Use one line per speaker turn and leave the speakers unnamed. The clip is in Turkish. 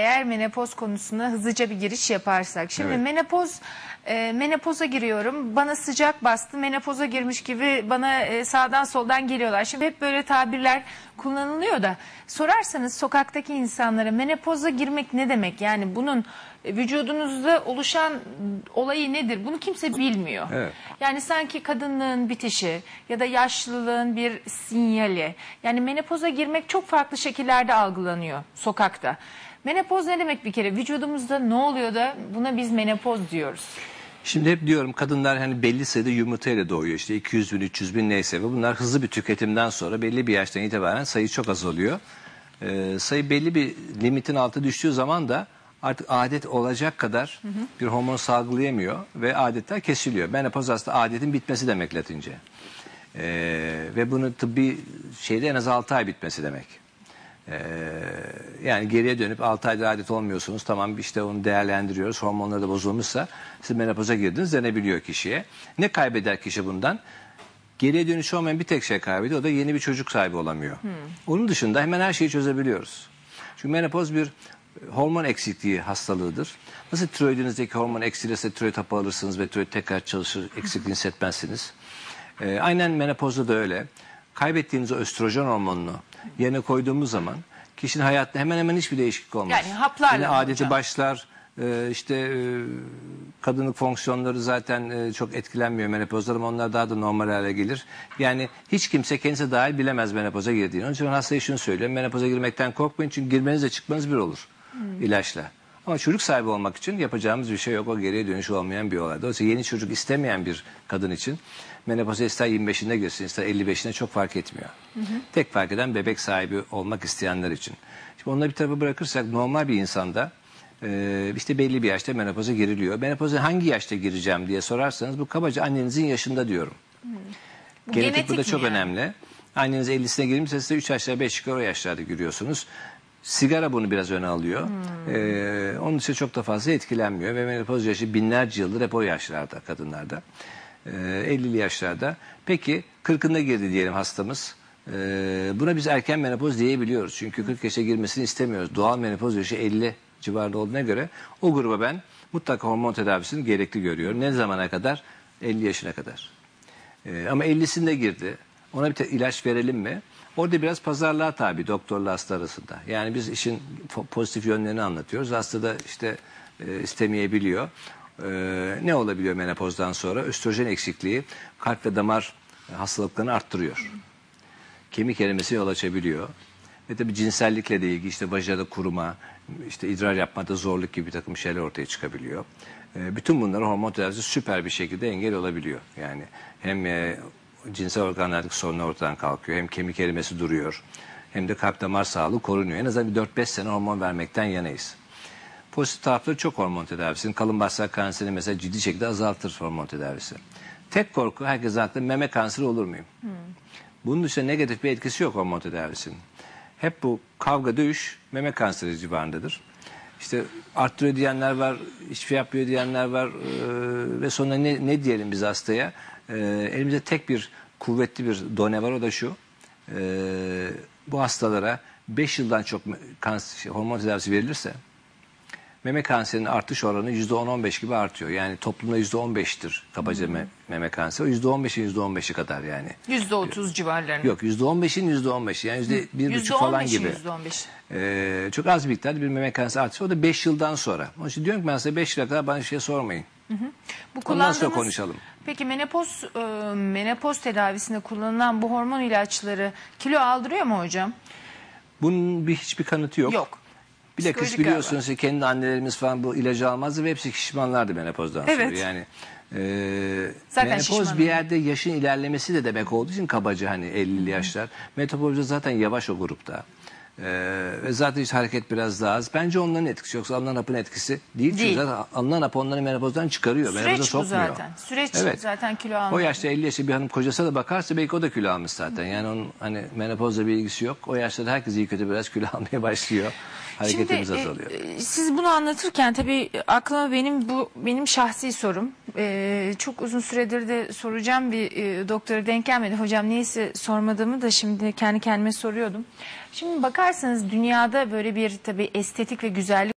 Eğer menopoz konusuna hızlıca bir giriş yaparsak. Şimdi
Evet.
menopoz e, menopoza giriyorum. Bana sıcak bastı. Menopoza girmiş gibi bana e, sağdan soldan geliyorlar. Şimdi hep böyle tabirler kullanılıyor da sorarsanız sokaktaki insanlara menopoza girmek ne demek? Yani bunun e, vücudunuzda oluşan olayı nedir? Bunu kimse bilmiyor.
Evet.
Yani sanki kadınlığın bitişi ya da yaşlılığın bir sinyali. Yani menopoza girmek çok farklı şekillerde algılanıyor sokakta. Menopoz ne demek bir kere? Vücudumuzda ne oluyor da buna biz menopoz diyoruz.
Şimdi hep diyorum kadınlar hani belli sayıda yumurtayla doğuyor işte 200 bin 300 bin neyse ve bunlar hızlı bir tüketimden sonra belli bir yaştan itibaren sayı çok azalıyor. Ee, sayı belli bir limitin altı düştüğü zaman da artık adet olacak kadar bir hormon salgılayamıyor ve adetler kesiliyor. Menopoz aslında adetin bitmesi demek latince. Ee, ve bunu tıbbi şeyde en az 6 ay bitmesi demek. Ee, yani geriye dönüp 6 aydır adet olmuyorsunuz. Tamam işte onu değerlendiriyoruz. Hormonları da bozulmuşsa siz menopoza girdiniz denebiliyor kişiye. Ne kaybeder kişi bundan? Geriye dönüş olmayan bir tek şey kaybediyor. O da yeni bir çocuk sahibi olamıyor. Onun dışında hemen her şeyi çözebiliyoruz. Çünkü menopoz bir hormon eksikliği hastalığıdır. Nasıl tiroidinizdeki hormon eksilirse tiroid hapı alırsınız ve tiroid tekrar çalışır, eksikliğini hissetmezsiniz. Ee, aynen menopozda da öyle. Kaybettiğiniz o östrojen hormonunu yerine koyduğumuz zaman kişinin hayatında hemen hemen hiçbir değişiklik olmaz.
Yani haplarla
Yine adeti
hocam?
başlar. Ee, işte e, kadınlık fonksiyonları zaten e, çok etkilenmiyor menopozda ama onlar daha da normal hale gelir. Yani hiç kimse kendisi dahil bilemez menopoza girdiğini. Onun için ben hastaya şunu söylüyorum. Menopoza girmekten korkmayın çünkü girmenizle çıkmanız bir olur ilaçla. Ama çocuk sahibi olmak için yapacağımız bir şey yok. O geriye dönüş olmayan bir olay. Dolayısıyla yeni çocuk istemeyen bir kadın için menopoza ister 25'inde girsin ister 55'inde çok fark etmiyor. Tek fark eden bebek sahibi olmak isteyenler için. Şimdi onları bir tarafa bırakırsak normal bir insanda işte belli bir yaşta menopoza giriliyor. Menopoza hangi yaşta gireceğim diye sorarsanız bu kabaca annenizin yaşında diyorum.
Bu
Genetik, bu da
mi
çok
yani?
önemli. Anneniz 50'sine girmişse siz de 3 aşağı 5 yukarı o yaşlarda giriyorsunuz. Sigara bunu biraz öne alıyor.
Hmm.
Ee, onun için çok da fazla etkilenmiyor. Ve menopoz yaşı binlerce yıldır hep o yaşlarda kadınlarda. Ee, 50'li yaşlarda. Peki 40'ında girdi diyelim hastamız. Ee, buna biz erken menopoz diyebiliyoruz. Çünkü 40 yaşa girmesini istemiyoruz. Doğal menopoz yaşı 50 civarında olduğuna göre o gruba ben mutlaka hormon tedavisini gerekli görüyorum. Ne zamana kadar? 50 yaşına kadar. Ee, ama 50'sinde girdi. Ona bir ilaç verelim mi? Orada biraz pazarlığa tabi doktorla hasta arasında. Yani biz işin po- pozitif yönlerini anlatıyoruz. Hasta da işte e, istemeyebiliyor. Ee, ne olabiliyor menopozdan sonra? Östrojen eksikliği kalp ve damar hastalıklarını arttırıyor. Kemik erimesi yol açabiliyor. Ve tabii cinsellikle de ilgili işte vajada kuruma, işte idrar yapmada zorluk gibi bir takım şeyler ortaya çıkabiliyor. Ee, bütün bunları hormon tedavisi süper bir şekilde engel olabiliyor. Yani hem e, cinsel organlardaki sorunlar ortadan kalkıyor, hem kemik erimesi duruyor, hem de kalp damar sağlığı korunuyor. En azından bir 4-5 sene hormon vermekten yanayız. Pozitif tarafları çok hormon tedavisinin. Kalın bağırsak kanserini mesela ciddi şekilde azaltır hormon tedavisi. Tek korku herkes aklında meme kanseri olur muyum? Bunun dışında negatif bir etkisi yok hormon tedavisinin. Hep bu kavga dövüş meme kanseri civarındadır. İşte arttırıyor diyenler var, hiçbir şey yapmıyor diyenler var Ee, ve sonra ne, ne diyelim biz hastaya? Ee, elimizde tek bir kuvvetli bir done var o da şu. Ee, bu hastalara 5 yıldan çok kanser, hormon tedavisi verilirse meme kanserinin artış oranı %10-15 gibi artıyor. Yani toplumda %15'tir kabaca me- meme kanseri. O %15'in %15'i kadar yani.
%30 civarlarında.
Yok %15'in %15'i yani %1,5 falan
%15'in
gibi.
%15.
Ee, çok az bir miktarda bir meme kanseri artışı. O da 5 yıldan sonra. Onun için diyorum ki ben size 5 yıla kadar bana şey sormayın.
Bu
Ondan sonra konuşalım.
Peki menopoz e, menopoz tedavisinde kullanılan bu hormon ilaçları kilo aldırıyor mu hocam?
Bunun bir hiçbir kanıtı yok.
Yok.
Bir de
Psikolojik
kız biliyorsunuz ki kendi annelerimiz falan bu ilacı almazdı ve hepsi şişmanlardı menopozdan sonra.
Evet.
Yani e,
Zaten
menopoz bir yerde yaşın ilerlemesi de demek olduğu için kabaca hani 50'li yaşlar. Menopozda zaten yavaş o grupta. E, ve zaten hiç hareket biraz daha az. Bence onların etkisi yoksa alınan hapın etkisi değil.
Değil.
Çünkü zaten alınan hap onları menopozdan çıkarıyor.
Süreç
Menopoza
bu
sokmuyor.
zaten. Süreç zaten kilo
O
almak.
yaşta 50 yaşında bir hanım kocasına da bakarsa belki o da kilo almış zaten. Yani onun hani menopozla bir ilgisi yok. O yaşta da herkes iyi kötü biraz kilo almaya başlıyor. Hareketimiz
Şimdi, e,
azalıyor.
e, siz bunu anlatırken tabii aklıma benim bu benim şahsi sorum. E, çok uzun süredir de soracağım bir e, doktora denk gelmedi. Hocam neyse sormadığımı da şimdi kendi kendime soruyordum. Şimdi bakarsanız dünyada böyle bir tabii estetik ve güzellik